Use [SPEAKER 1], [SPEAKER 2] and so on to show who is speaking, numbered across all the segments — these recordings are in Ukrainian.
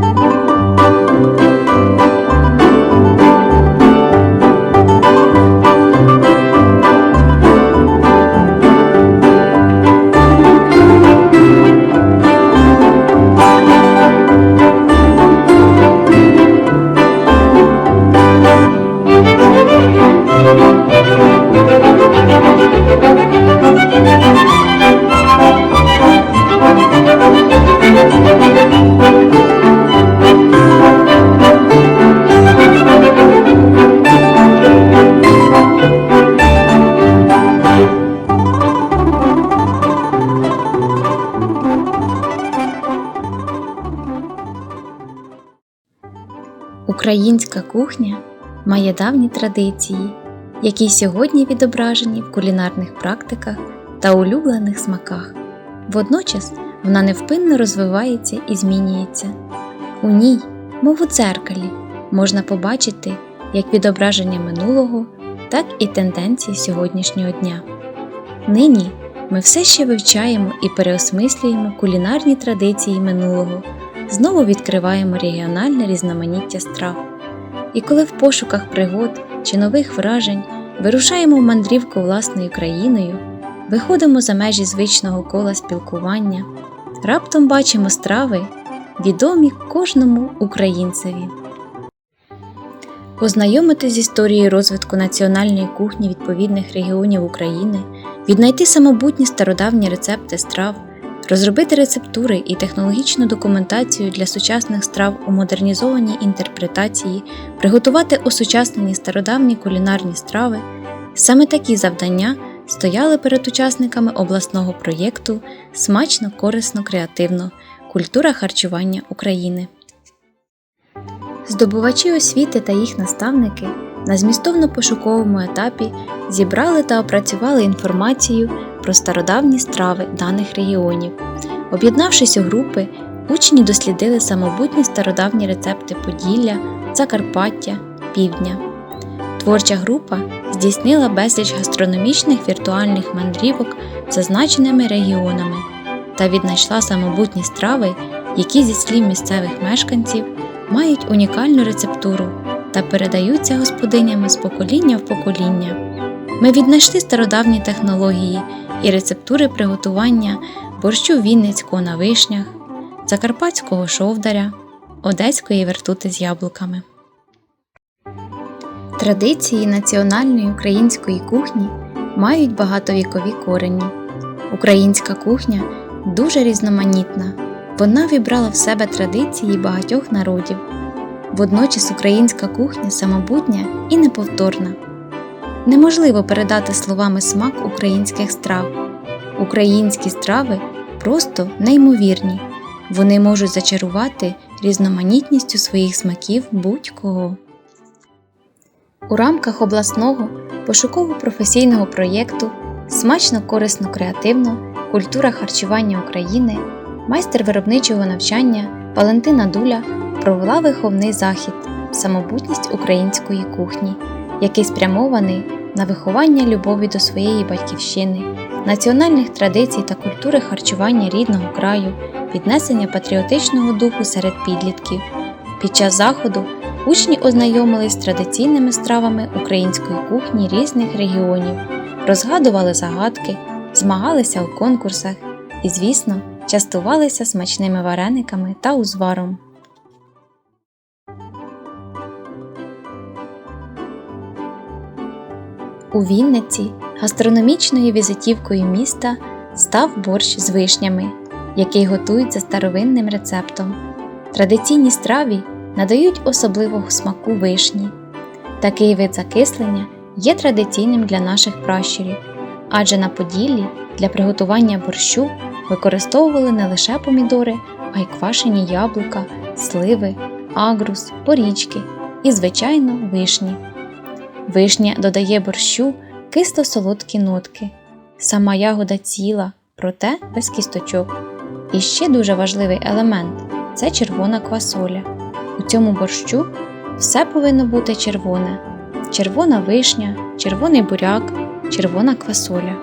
[SPEAKER 1] thank you Українська кухня має давні традиції, які сьогодні відображені в кулінарних практиках та улюблених смаках. Водночас вона невпинно розвивається і змінюється. У ній, мов у дзеркалі, можна побачити як відображення минулого, так і тенденції сьогоднішнього дня. Нині ми все ще вивчаємо і переосмислюємо кулінарні традиції минулого, знову відкриваємо регіональне різноманіття страв. І коли в пошуках пригод чи нових вражень вирушаємо в мандрівку власною країною, виходимо за межі звичного кола спілкування, раптом бачимо страви, відомі кожному українцеві. Познайомитись з історією розвитку національної кухні відповідних регіонів України, віднайти самобутні стародавні рецепти страв, розробити рецептури і технологічну документацію для сучасних страв у модернізованій інтерпретації, приготувати осучаснені стародавні кулінарні страви. Саме такі завдання стояли перед учасниками обласного проєкту Смачно, корисно, креативно Культура харчування України. Здобувачі освіти та їх наставники на змістовно-пошуковому етапі зібрали та опрацювали інформацію про стародавні страви даних регіонів. Об'єднавшись у групи, учні дослідили самобутні стародавні рецепти Поділля, Закарпаття, Півдня. Творча група здійснила безліч гастрономічних віртуальних мандрівок зазначеними регіонами та віднайшла самобутні страви, які зі слів місцевих мешканців мають унікальну рецептуру та передаються господинями з покоління в покоління. Ми віднайшли стародавні технології і рецептури приготування борщу вінницького на вишнях, закарпатського шовдаря, одеської вертути з яблуками. Традиції національної української кухні мають багатовікові корені. Українська кухня дуже різноманітна. Вона вібрала в себе традиції багатьох народів. Водночас українська кухня самобутня і неповторна. Неможливо передати словами смак українських страв. Українські страви просто неймовірні. Вони можуть зачарувати різноманітністю своїх смаків будь-кого. У рамках обласного пошуково-професійного проєкту Смачно, корисно, креативно Культура харчування України майстер виробничого навчання Валентина Дуля провела виховний захід Самобутність української кухні, який спрямований на виховання любові до своєї батьківщини, національних традицій та культури харчування рідного краю, піднесення патріотичного духу серед підлітків. Під час заходу учні ознайомились з традиційними стравами української кухні різних регіонів, розгадували загадки, змагалися у конкурсах і, звісно, частувалися смачними варениками та узваром. У Вінниці гастрономічною візитівкою міста став борщ з вишнями, який готують за старовинним рецептом. Традиційній страві надають особливого смаку вишні. Такий вид закислення є традиційним для наших пращурів, адже на Поділлі для приготування борщу використовували не лише помідори, а й квашені яблука, сливи, агрус, порічки і, звичайно, вишні. Вишня додає борщу кисло-солодкі нотки. Сама ягода ціла, проте без кісточок. І ще дуже важливий елемент це червона квасоля. У цьому борщу все повинно бути червоне: червона вишня, червоний буряк, червона квасоля.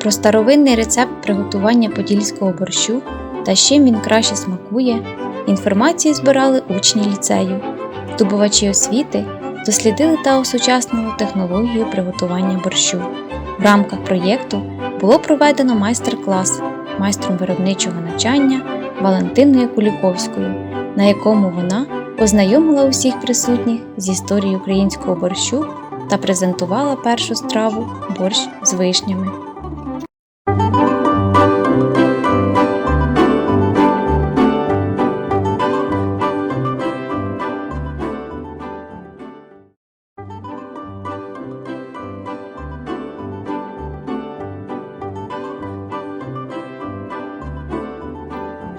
[SPEAKER 1] Про старовинний рецепт приготування подільського борщу та чим він краще смакує, інформацію збирали учні ліцею. Здобувачі освіти дослідили та осучаснили технологію приготування борщу. В рамках проєкту було проведено майстер-клас майстром виробничого навчання Валентиною Куліковською, на якому вона познайомила усіх присутніх з історією українського борщу та презентувала першу страву борщ з вишнями.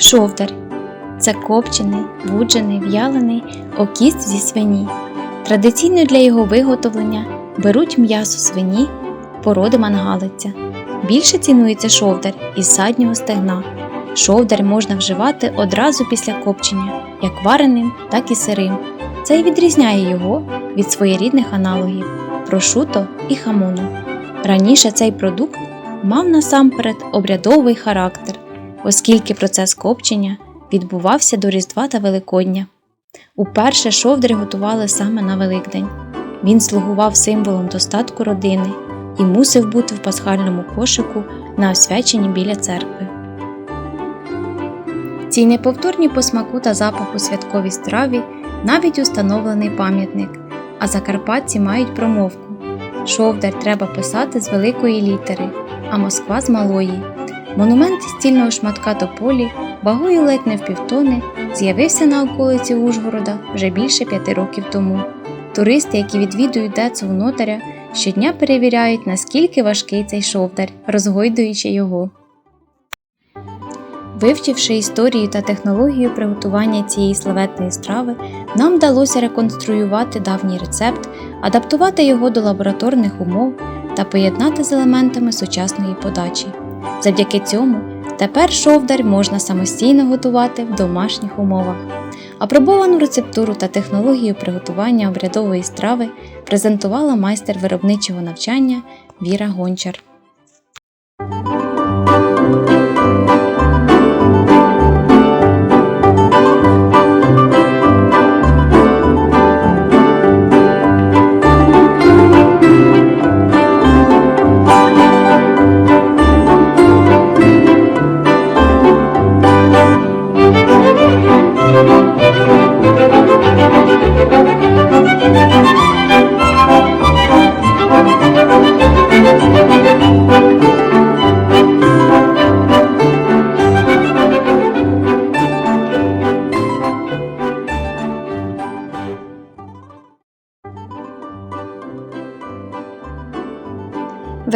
[SPEAKER 1] Шовдар це копчений, вуджений, в'ялений окіст зі свині. Традиційно для його виготовлення беруть м'ясо свині, породи мангалиця. Більше цінується шовдар із заднього стегна. Шовдар можна вживати одразу після копчення, як вареним, так і сирим. Це й відрізняє його від своєрідних аналогів прошуто і хамону. Раніше цей продукт мав насамперед обрядовий характер, оскільки процес копчення відбувався до Різдва та Великодня. Уперше шовдар готували саме на Великдень. Він слугував символом достатку родини і мусив бути в пасхальному кошику на освяченні біля церкви. Цій неповторній по смаку та запаху святковій страві навіть установлений пам'ятник, а закарпатці мають промовку Шовдар треба писати з великої літери, а Москва з малої. Монумент стільного шматка тополі вагою ледь не в півтони з'явився на околиці Ужгорода вже більше п'яти років тому. Туристи, які відвідують децу у нотаря, щодня перевіряють, наскільки важкий цей шовдар, розгойдуючи його. Вивчивши історію та технологію приготування цієї славетної страви, нам вдалося реконструювати давній рецепт, адаптувати його до лабораторних умов та поєднати з елементами сучасної подачі. Завдяки цьому тепер шовдар можна самостійно готувати в домашніх умовах. Апробовану рецептуру та технологію приготування обрядової страви презентувала майстер виробничого навчання Віра Гончар.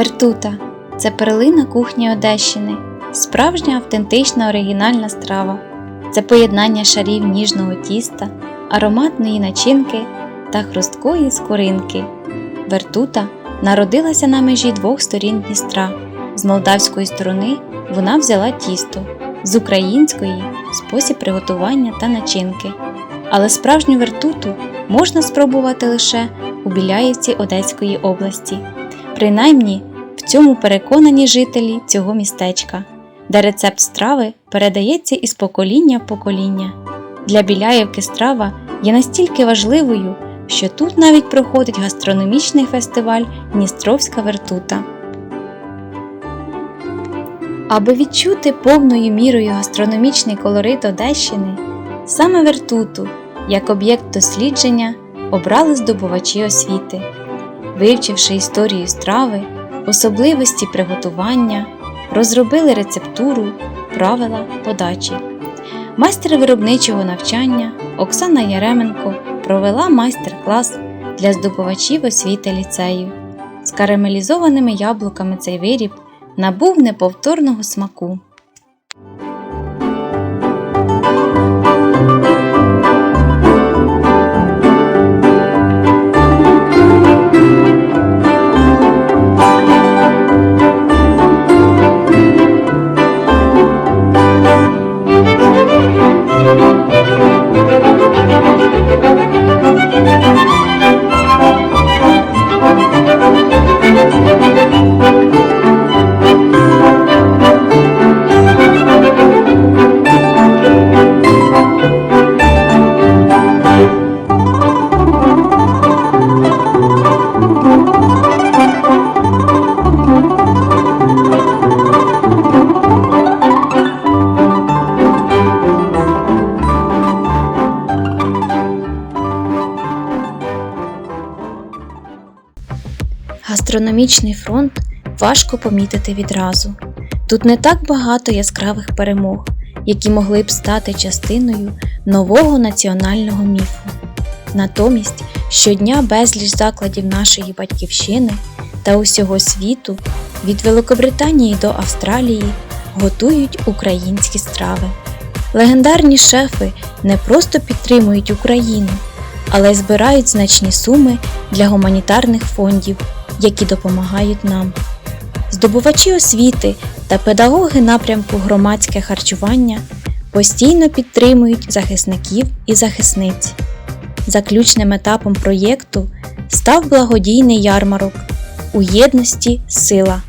[SPEAKER 1] Вертута це перлина кухні Одещини, справжня автентична оригінальна страва. Це поєднання шарів ніжного тіста, ароматної начинки та хрусткої скоринки. Вертута народилася на межі двох сторін Дністра. З молдавської сторони вона взяла тісто, з української спосіб приготування та начинки. Але справжню вертуту можна спробувати лише у Біляївці Одеської області. Принаймні цьому переконані жителі цього містечка, де рецепт страви передається із покоління в покоління. Для Біляєвки страва є настільки важливою, що тут навіть проходить гастрономічний фестиваль Дністровська вертута. Аби відчути повною мірою гастрономічний колорит Одещини, саме вертуту, як об'єкт дослідження, обрали здобувачі освіти. Вивчивши історію страви, особливості приготування, розробили рецептуру, правила подачі. Майстер виробничого навчання Оксана Яременко провела майстер-клас для здобувачів освіти ліцею. З карамелізованими яблуками цей виріб набув неповторного смаку. Гастрономічний фронт важко помітити відразу. Тут не так багато яскравих перемог, які могли б стати частиною нового національного міфу. Натомість щодня безліч закладів нашої батьківщини та усього світу від Великобританії до Австралії готують українські страви. Легендарні шефи не просто підтримують Україну, але й збирають значні суми для гуманітарних фондів, які допомагають нам. Здобувачі освіти та педагоги напрямку громадське харчування постійно підтримують захисників і захисниць. Заключним етапом проєкту став благодійний ярмарок у єдності сила.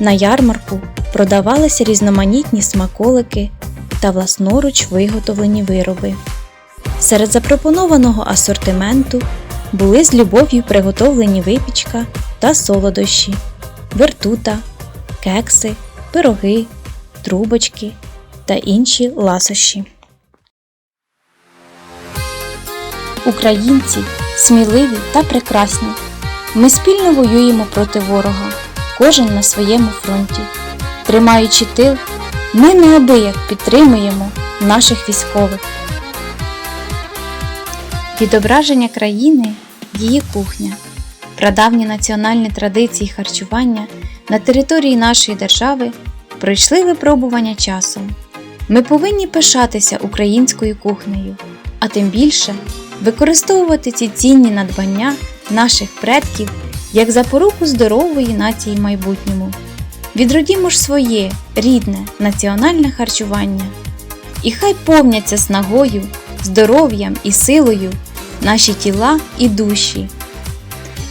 [SPEAKER 1] На ярмарку продавалися різноманітні смаколики та власноруч виготовлені вироби. Серед запропонованого асортименту були з любов'ю приготовлені випічка та солодощі, вертута, кекси, пироги, трубочки та інші ласощі. Українці сміливі та прекрасні. Ми спільно воюємо проти ворога, кожен на своєму фронті. Тримаючи тил, ми неабияк підтримуємо наших військових. Відображення країни її кухня, прадавні національні традиції харчування на території нашої держави пройшли випробування часом. Ми повинні пишатися українською кухнею, а тим більше використовувати ці цінні надбання наших предків як запоруку здорової нації в майбутньому. Відродімо ж своє рідне національне харчування, і хай повняться снагою, здоров'ям і силою наші тіла і душі,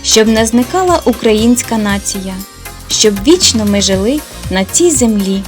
[SPEAKER 1] щоб не зникала українська нація, щоб вічно ми жили на цій землі.